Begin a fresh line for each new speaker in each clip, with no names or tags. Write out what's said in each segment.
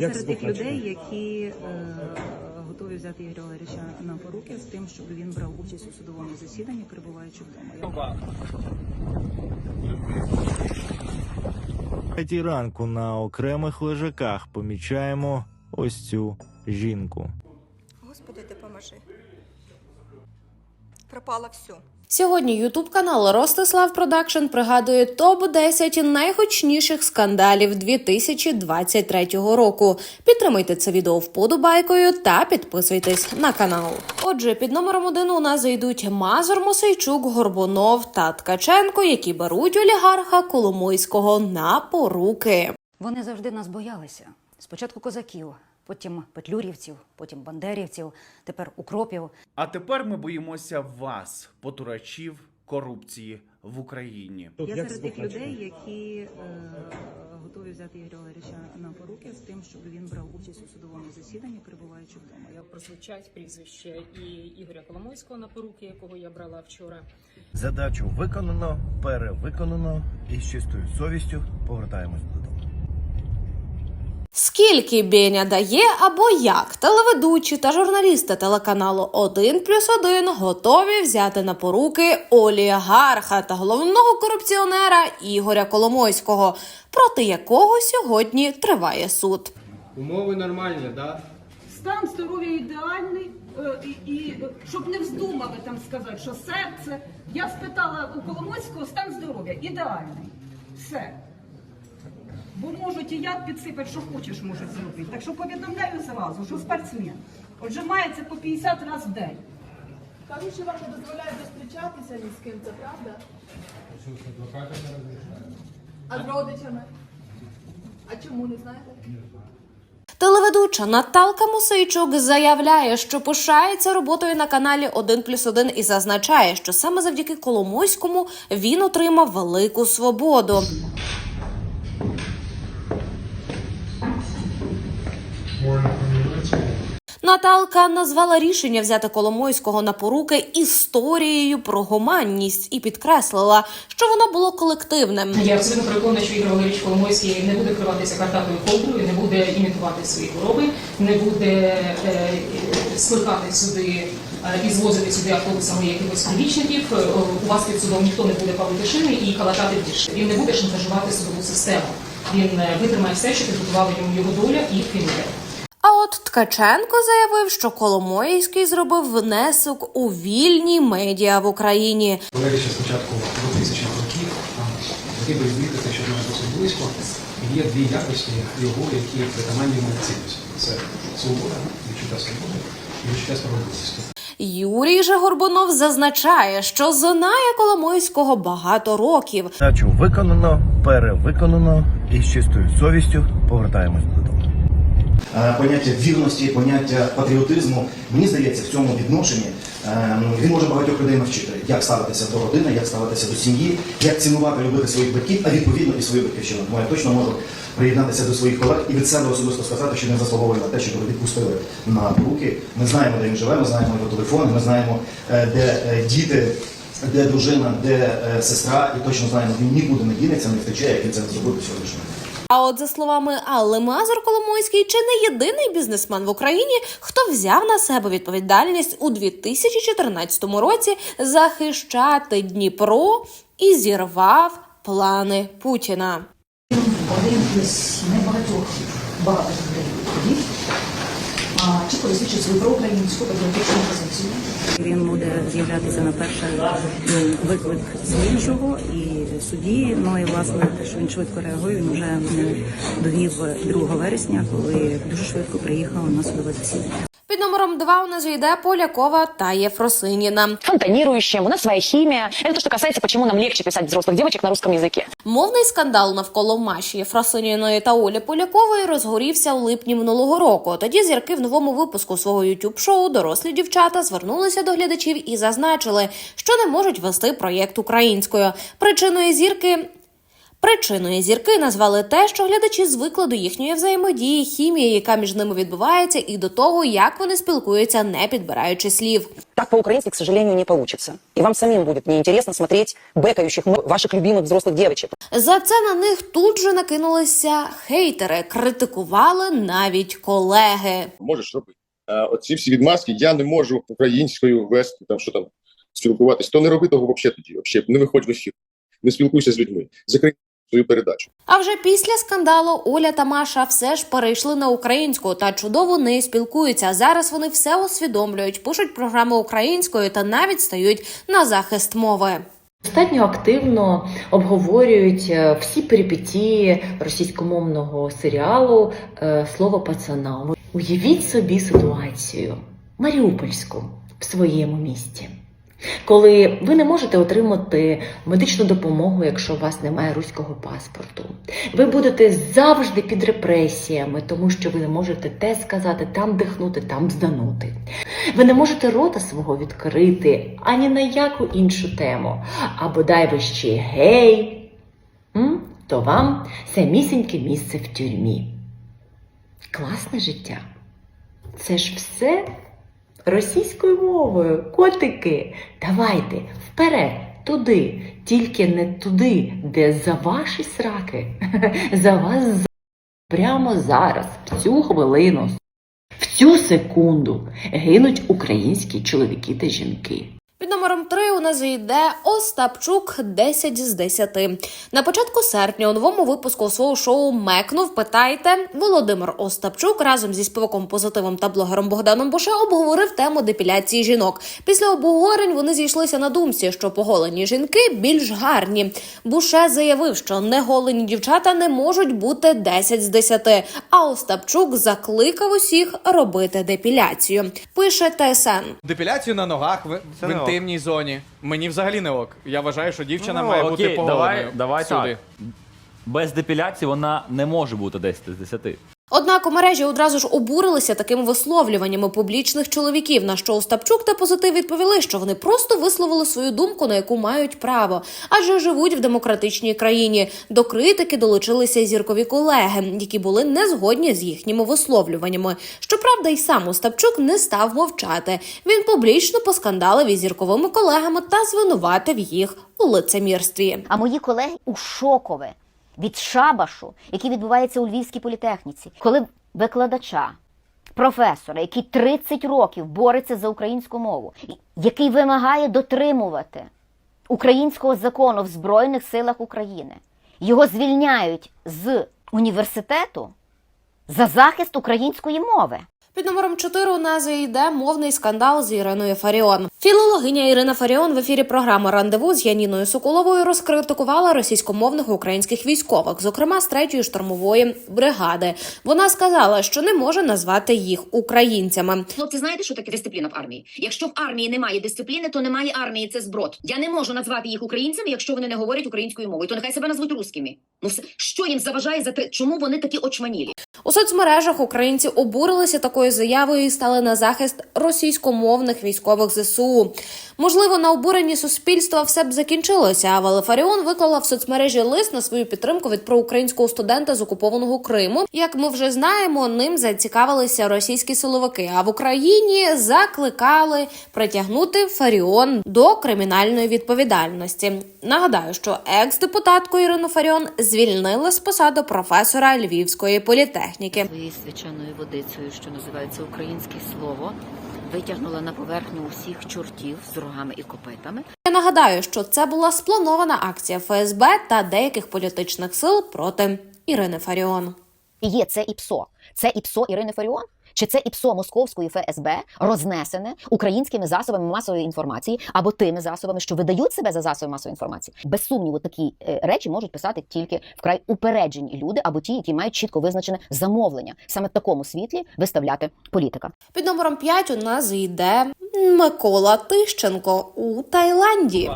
Я серед тих людей, які е, готові взяти Ігоря Валерійовича на поруки з тим, щоб він брав участь у судовому засіданні, перебуваючи вдома.
Третій ранку на окремих лежаках помічаємо ось цю жінку.
Господи, допоможи. Пропало все.
Сьогодні Ютуб канал Ростислав Продакшн пригадує топ 10 найгучніших скандалів 2023 року. Підтримуйте це відео вподобайкою та підписуйтесь на канал. Отже, під номером один у нас зайдуть Мазур Мосейчук, Горбунов та Ткаченко, які беруть олігарха Коломойського на поруки.
Вони завжди нас боялися. Спочатку козаків, потім петлюрівців, потім бандерівців, тепер укропів.
А тепер ми боїмося вас, потурачів корупції в Україні.
Я серед тих людей, які е, готові взяти Ігоря Валерійовича на поруки з тим, щоб він брав участь у судовому засіданні, перебуваючи вдома. Я
прозвучать прізвище і Ігоря Коломойського на поруки, якого я брала вчора.
Задачу виконано, перевиконано і з чистою совістю повертаємось додому.
Скільки Беня дає або як телеведучі та журналісти телеканалу 1 плюс 1 готові взяти на поруки олігарха та головного корупціонера Ігоря Коломойського, проти якого сьогодні триває суд.
Умови нормальні, да?
Стан здоров'я ідеальний, е, і, і щоб не вздумали там сказати, що серце. Я спитала у Коломойського стан здоров'я ідеальний. Все. Бо можуть і яд підсипати, що хочеш, можуть зробити. Так що повідомляю зразу, що спортсмен. Отже, мається по 50 разів в день.
Кажуть, що вам не дозволяють зустрічатися ні з ким, це правда? А з родичами? А чому не знаєте?
Телеведуча Наталка Мосейчук заявляє, що пишається роботою на каналі 1 плюс 1 і зазначає, що саме завдяки Коломойському він отримав велику свободу. Наталка назвала рішення взяти Коломойського на поруки історією про гуманність і підкреслила, що воно було колективним.
Я абсолютно переконана, що Ігор Валерійович Коломойський не буде криватися картатою ковдрою, не буде імітувати свої хвороби, не буде е, скликати сюди е, і звозити сюди автобусами якихось прибічників. Е, У вас під судом ніхто не буде палити шини і калатати більше. Він не буде шантажувати судову систему. Він е, витримає все, що підготувала йому його доля і фінія.
От Ткаченко заявив, що Коломойський зробив внесок у вільні медіа в Україні.
Ще спочатку 2000 х років, там, хотів би відмітити, що дуже досить близько. Є дві якості його, які притаманні цінності. Це свобода, відчуття свободи і відчуття справедливості.
Юрій же Горбунов зазначає, що знає Коломойського багато років.
Задачу виконано, перевиконано і з чистою совістю повертаємось додому.
Е, поняття вірності, поняття патріотизму. Мені здається, в цьому відношенні е, він може багатьох людей навчити, як ставитися до родини, як ставитися до сім'ї, як цінувати, любити своїх батьків, а відповідно і свою батьківщину. Тому я точно можу приєднатися до своїх колег і від себе особисто сказати, що не заслуговує на те, щоб його відпустили на руки. Ми знаємо, де він живе, ми знаємо його телефони, ми знаємо, е, де діти. Де дружина, де е, сестра, і точно знаємо, він нікуди не дінеться, не втече, як він це не зробив сьогоднішнього.
А от за словами Алли Мазур, Коломойський чи не єдиний бізнесмен в Україні, хто взяв на себе відповідальність у 2014 році захищати Дніпро і зірвав плани Путіна.
Один із небагатьох багатих людей чітко визначив свою проукраїнську патріотичну позицію.
Він буде з'являтися на перший ну, виклик слідчого і судді. Ну і власне те, що він швидко реагує, він вже ну, довів 2 вересня, коли дуже швидко приїхав на судове засідання.
Під номером два у нас же йде Полякова та Єфросиніна.
фонтанирующим, у нас своя химия. Это то, что касается, почему нам легче писать взрослых девочек на русском языке.
Мовний скандал навколо Маші Єфросиніної та Олі Полякової розгорівся у липні минулого року. Тоді зірки в новому випуску свого youtube шоу дорослі дівчата звернулися до глядачів і зазначили, що не можуть вести проєкт українською. Причиною зірки. Причиною зірки назвали те, що глядачі звикли до їхньої взаємодії, хімії, яка між ними відбувається, і до того, як вони спілкуються, не підбираючи слів.
Так по-украински, к сожалению, не получится. И вам самим будет неинтересно смотреть бэкающих м- ваших любимых взрослых девочек.
За це на них тут же накинулися хейтери, критикували навіть колеги.
можеш робити. А оці всі відмазки я не можу українською вести, там що там спілкуватись. То не роби того взагалі тоді. Взагалі, не виходь в ефір, не спілкуйся з людьми. Закрий свою передачу.
А вже після скандалу Оля та Маша все ж перейшли на українську та чудово нею спілкуються. Зараз вони все усвідомлюють, пишуть програми українською та навіть стають на захист мови.
Достатньо активно обговорюють е, всі перипетії російськомовного серіалу е, Слово пацана. Уявіть собі ситуацію Маріупольську в своєму місті. Коли ви не можете отримати медичну допомогу, якщо у вас немає руського паспорту, ви будете завжди під репресіями, тому що ви не можете те сказати, там дихнути, там зданути. Ви не можете рота свого відкрити ані на яку іншу тему. А бодай ви ще гей, то вам самісіньке місце в тюрмі. Класне життя. Це ж все російською мовою. Котики, давайте вперед, туди, тільки не туди, де за ваші сраки, за вас прямо зараз, в цю хвилину, в цю секунду гинуть українські чоловіки та жінки.
Під номером 3 у нас йде Остапчук 10 з 10. На початку серпня у новому випуску свого шоу Мекнув питайте Володимир Остапчук разом зі співаком позитивом та блогером Богданом Буше обговорив тему депіляції жінок. Після обговорень вони зійшлися на думці, що поголені жінки більш гарні. Буше заявив, що неголені дівчата не можуть бути 10 з 10, а Остапчук закликав усіх робити депіляцію. Пише ТСН.
Депіляцію на ногах в,
Це
в
не ок.
Інтимній зоні. Мені взагалі не ок. Я вважаю, що дівчина
Ну,
має
окей,
бути поголеною.
Давай, давай
всюди.
так. Без депіляції вона не може бути 10 з 10.
Однак у мережі одразу ж обурилися такими висловлюваннями публічних чоловіків. На що Остапчук та позитив відповіли, що вони просто висловили свою думку, на яку мають право, адже живуть в демократичній країні. До критики долучилися зіркові колеги, які були не згодні з їхніми висловлюваннями. Щоправда, й сам Остапчук не став мовчати. Він публічно поскандалив із зірковими колегами та звинуватив їх у лицемірстві.
А мої колеги у шокове від шабашу, який відбувається у Львівській політехніці, коли викладача, професора, який 30 років бореться за українську мову, який вимагає дотримувати українського закону в Збройних силах України, його звільняють з університету за захист української мови.
Під номером 4 у нас йде мовний скандал з Іриною Фаріон. Філологиня Ірина Фаріон в ефірі програми Рандеву з Яніною Соколовою розкритикувала російськомовних українських військових, зокрема з третьої штурмової бригади. Вона сказала, що не може назвати їх українцями.
Хлопці, знаєте, що таке дисципліна в армії? Якщо в армії немає дисципліни, то немає армії. Це зброд. Я не можу назвати їх українцями, якщо вони не говорять українською мовою. То нехай себе назвуть русскими. Ну все, що їм заважає за те, чому вони такі очманілі?
У соцмережах українці обурилися такою заявою стали на захист російськомовних військових ЗСУ. Можливо, на обуренні суспільства все б закінчилося. Але Фаріон виклала в соцмережі лист на свою підтримку від проукраїнського студента з окупованого Криму. Як ми вже знаємо, ним зацікавилися російські силовики. А в Україні закликали притягнути Фаріон до кримінальної відповідальності. Нагадаю, що екс-депутатку Ірину Фаріон звільнили з посади професора Львівської політехніки.
Своєю свяченою водицею, що називається українське слово, витягнула на поверхню усіх чортів з рогами і копитами.
Я нагадаю, що це була спланована акція ФСБ та деяких політичних сил проти Ірини Фаріон.
Є це і ПСО. Це і ПСО Ірини Фаріон? Чи це ІПСО Московської ФСБ рознесене українськими засобами масової інформації або тими засобами, що видають себе за засоби масової інформації? Без сумніву, такі е, речі можуть писати тільки вкрай упереджені люди або ті, які мають чітко визначене замовлення саме в такому світлі виставляти політика.
Під номером 5 у нас йде Микола Тищенко у Таїланді.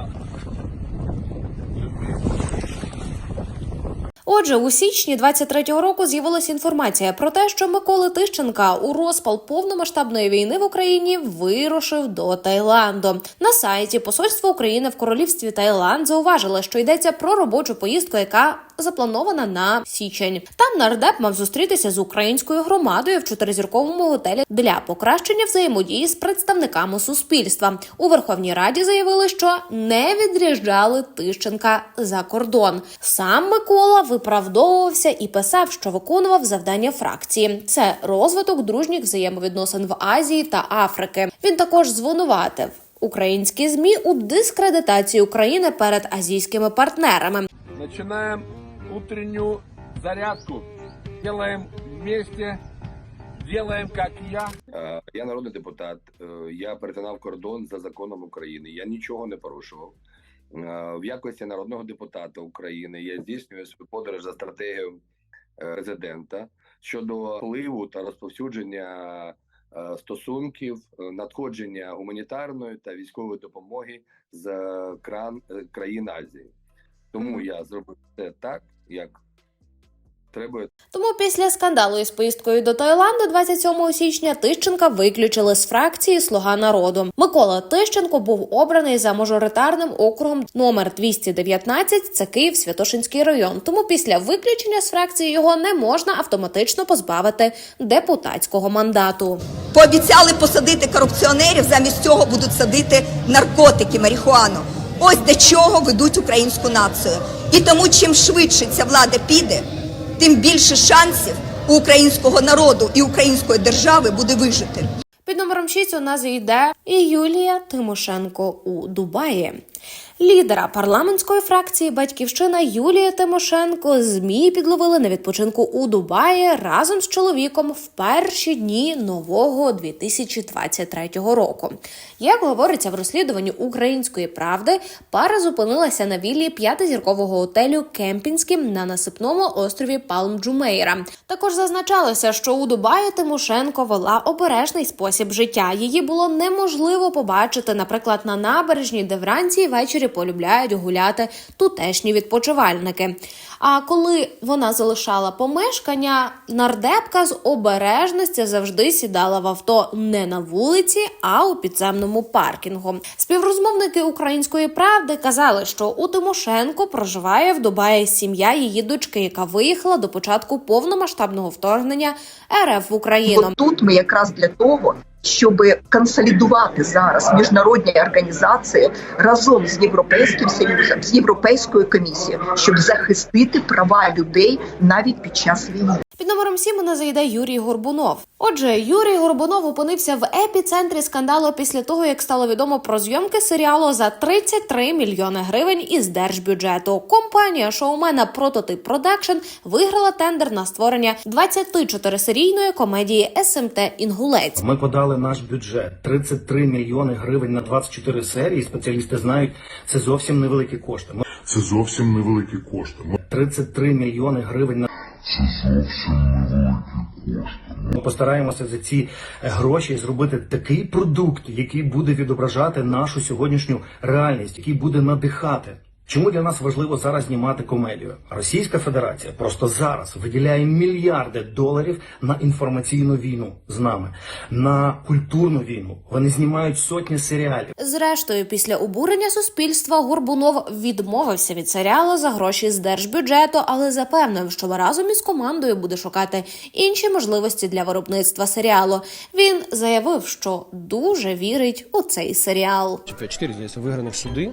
Отже, у січні 23-го року з'явилася інформація про те, що Микола Тищенка у розпал повномасштабної війни в Україні вирушив до Таїланду. На сайті Посольства України в Королівстві Таїланд зауважили, що йдеться про робочу поїздку, яка запланована на січень. Там нардеп мав зустрітися з українською громадою в чотиризірковому готелі для покращення взаємодії з представниками суспільства. У Верховній Раді заявили, що не відряджали Тищенка за кордон. Сам Микола виправдовувався і писав, що виконував завдання фракції. Це розвиток дружніх взаємовідносин в Азії та Африки. Він також звинуватив. Українські змі у дискредитації України перед азійськими партнерами.
Начинаем утреннюю зарядку. Делаем вместе, делаем как я.
Я народний депутат. Е, Я перетинав кордон за законом України. Я нічого не порушував. Е, В якості народного депутата України я здійснюю свою подорож за стратегією е, президента щодо впливу та розповсюдження стосунків, надходження гуманітарної та військової допомоги з кран країн Азії. Тому я зробив це так, як треба
Тому після скандалу із поїздкою до Таїланду 27 січня Тищенка виключили з фракції Слуга народу. Микола Тищенко був обраний за мажоритарним округом номер 219, Це Київ Святошинський район. Тому після виключення з фракції його не можна автоматично позбавити депутатського мандату.
Пообіцяли посадити корупціонерів, замість цього будуть садити наркотики, марихуану. Ось до чого ведуть українську націю. І тому, чим швидше ця влада піде, тим більше шансів у українського народу і української держави буде вижити.
Під номером 6 у нас йде і Юлія Тимошенко у Дубаї. Лідера парламентської фракції Батьківщина Юлія Тимошенко змі підловили на відпочинку у Дубаї разом з чоловіком в перші дні нового 2023 року. Як говориться в розслідуванні української правди, пара зупинилася на віллі п'ятизіркового готелю Кемпінським на насипному острові Палм Джумейра. Також зазначалося, що у Дубаї Тимошенко вела обережний спосіб життя. Її було неможливо побачити, наприклад, на набережній, де вранці і ввечері полюбляють гуляти тутешні відпочивальники. А коли вона залишала помешкання, нардепка з обережності завжди сідала в авто не на вулиці, а у підземному паркінгу. Співрозмовники української правди казали, що у Тимошенко проживає в Дубаї сім'я її дочки, яка виїхала до початку повномасштабного вторгнення РФ в Україну.
Тут ми якраз для того, щоб консолідувати зараз міжнародні організації разом з європейським союзом, з європейською комісією, щоб захистити права людей навіть під час війни.
Під номером 7 мене заїде Юрій Горбунов. Отже, Юрій Горбунов опинився в епіцентрі скандалу після того, як стало відомо про зйомки серіалу за 33 мільйони гривень із держбюджету. Компанія шоумена Прототип Продакшн виграла тендер на створення 24-серійної комедії СМТ Інгулець.
Ми подали наш бюджет 33 мільйони гривень на 24 серії. Спеціалісти знають, це зовсім невеликі кошти. Ми-
Це зовсім невеликі кошти. Ми
33 мільйони гривень на
це зовсім невеликі кошти.
Ми постараємося за ці е, гроші зробити такий продукт, який буде відображати нашу сьогоднішню реальність, який буде надихати. Чому для нас важливо зараз знімати комедію? Російська Федерація просто зараз виділяє мільярди доларів на інформаційну війну з нами, на культурну війну. Вони знімають сотні серіалів.
Зрештою, після обурення суспільства Горбунов відмовився від серіалу за гроші з держбюджету, але запевнив, що разом із командою буде шукати інші можливості для виробництва серіалу. Він заявив, що дуже вірить у цей серіал.
4 здається, виграних суди,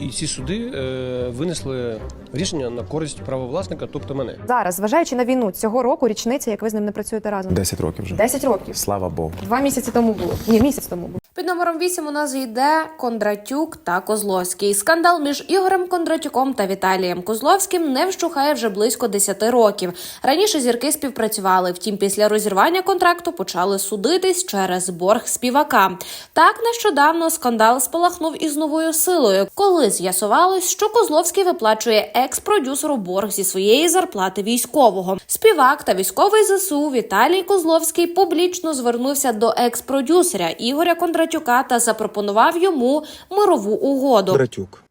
і ці суди е, винесли рішення на користь правовласника, тобто мене.
Зараз, зважаючи на війну цього року, річниця, як ви з ним не працюєте разом.
10 років вже.
10 років.
Слава Богу.
Два місяці тому було. Ні, місяць тому було.
Під номером 8 у нас йде Кондратюк та Козловський. Скандал між Ігорем Кондратюком та Віталієм Козловським не вщухає вже близько 10 років. Раніше зірки співпрацювали, втім, після розірвання контракту почали судитись через борг співака. Так нещодавно скандал спалахнув із новою силою, коли з'ясувалось, що Козловський виплачує екс-продюсеру борг зі своєї зарплати військового. Співак та військовий ЗСУ Віталій Козловський публічно звернувся до екс-продюсера Ігоря Кондратюка та запропонував йому мирову угоду.
Братюк.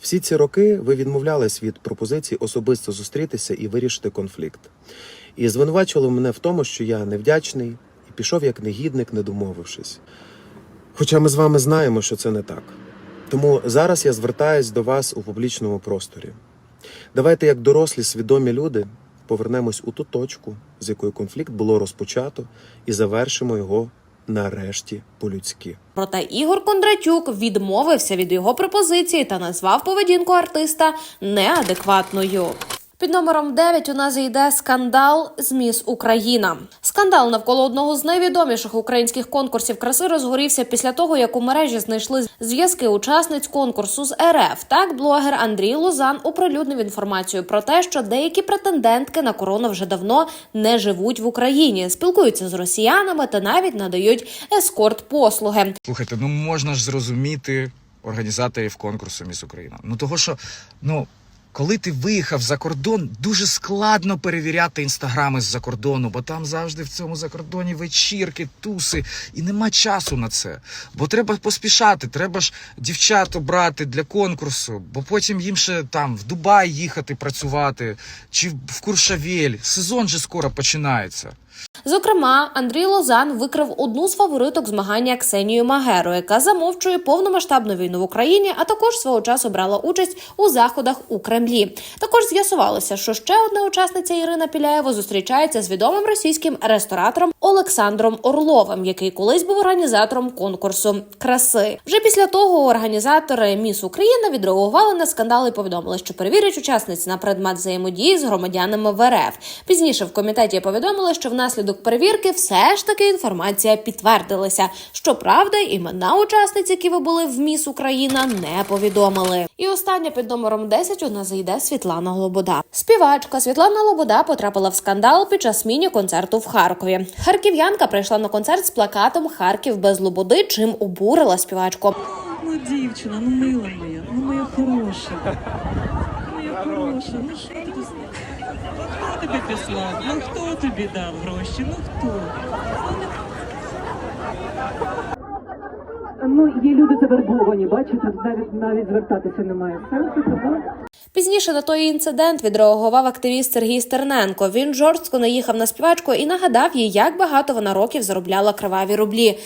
Всі ці роки ви відмовлялись від пропозицій особисто зустрітися і вирішити конфлікт. І звинувачували мене в тому, що я невдячний і пішов як негідник, не домовившись. Хоча ми з вами знаємо, що це не так. Тому зараз я звертаюсь до вас у публічному просторі. Давайте, як дорослі, свідомі люди, повернемось у ту точку, з якої конфлікт було розпочато, і завершимо його нарешті по-людськи.
Проте Ігор Кондратюк відмовився від його пропозиції та назвав поведінку артиста неадекватною. Під номером 9 у нас йде скандал з Міс Україна. Скандал навколо одного з найвідоміших українських конкурсів краси розгорівся після того, як у мережі знайшли зв'язки учасниць конкурсу з РФ. Так, блогер Андрій Лозан оприлюднив інформацію про те, що деякі претендентки на корону вже давно не живуть в Україні, спілкуються з росіянами та навіть надають ескорт послуги.
Слухайте, ну можна ж зрозуміти організаторів конкурсу Міс Україна. Ну того, що ну. Коли ти виїхав за кордон, дуже складно перевіряти інстаграми з-за кордону, бо там завжди в цьому закордоні вечірки, туси, і нема часу на це. Бо треба поспішати, треба ж дівчат обрати для конкурсу, бо потім їм ще там в Дубай їхати працювати чи в Куршавель. Сезон же скоро починається.
Зокрема, Андрій Лозан викрив одну з фавориток змагання Ксенію Магеру, яка замовчує повномасштабну війну в Україні, а також свого часу брала участь у заходах у Кремлі. Також з'ясувалося, що ще одна учасниця Ірина Піляєва зустрічається з відомим російським ресторатором Олександром Орловим, який колись був організатором конкурсу краси. Вже після того організатори Міс Україна відреагували на скандал і повідомили, що перевірять учасниць на предмет взаємодії з громадянами в РФ. Пізніше в комітеті повідомили, що внаслідок перевірки все ж таки інформація підтвердилася. Щоправда, імена учасниць, які були в Міс Україна, не повідомили. І остання під номером 10 у нас йде Світлана Лобода. Співачка Світлана Лобода потрапила в скандал під час міні-концерту в Харкові. Харків'янка прийшла на концерт з плакатом Харків без Лободи, чим обурила співачку.
Ну, дівчина, ну мила моя, ну моя хороша. Хороша, ну що ти? Хто тобі післав? Ну хто тобі дав гроші? Ну хто? Ну, є люди завербовані, бачите, навіть навіть звертатися немає сенсу, тому
Пізніше на той інцидент відреагував активіст Сергій Стерненко. Він жорстко наїхав на співачку і нагадав їй, як багато вона років заробляла криваві рублі.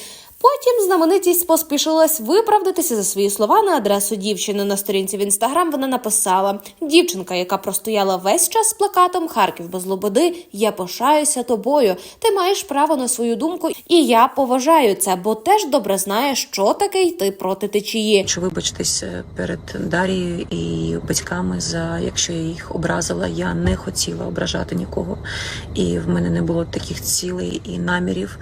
Потім знаменитість поспішилась виправдатися за свої слова на адресу дівчини. На сторінці в інстаграм вона написала: дівчинка, яка простояла весь час з плакатом Харків без лободи. Я пишаюся тобою. Ти маєш право на свою думку, і я поважаю це, бо теж добре знаєш, що таке йти проти течії.
Хочу вибачитись перед Дарією і батьками за якщо я їх образила. Я не хотіла ображати нікого, і в мене не було таких цілей і намірів.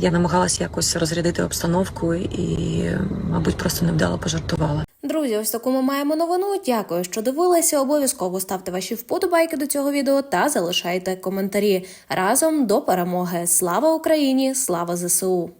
Я намагалася якось розрядити обстановку і, мабуть, просто невдало пожартувала.
Друзі, ось таку ми маємо новину. Дякую, що дивилися. Обов'язково ставте ваші вподобайки до цього відео та залишайте коментарі разом до перемоги. Слава Україні! Слава ЗСУ!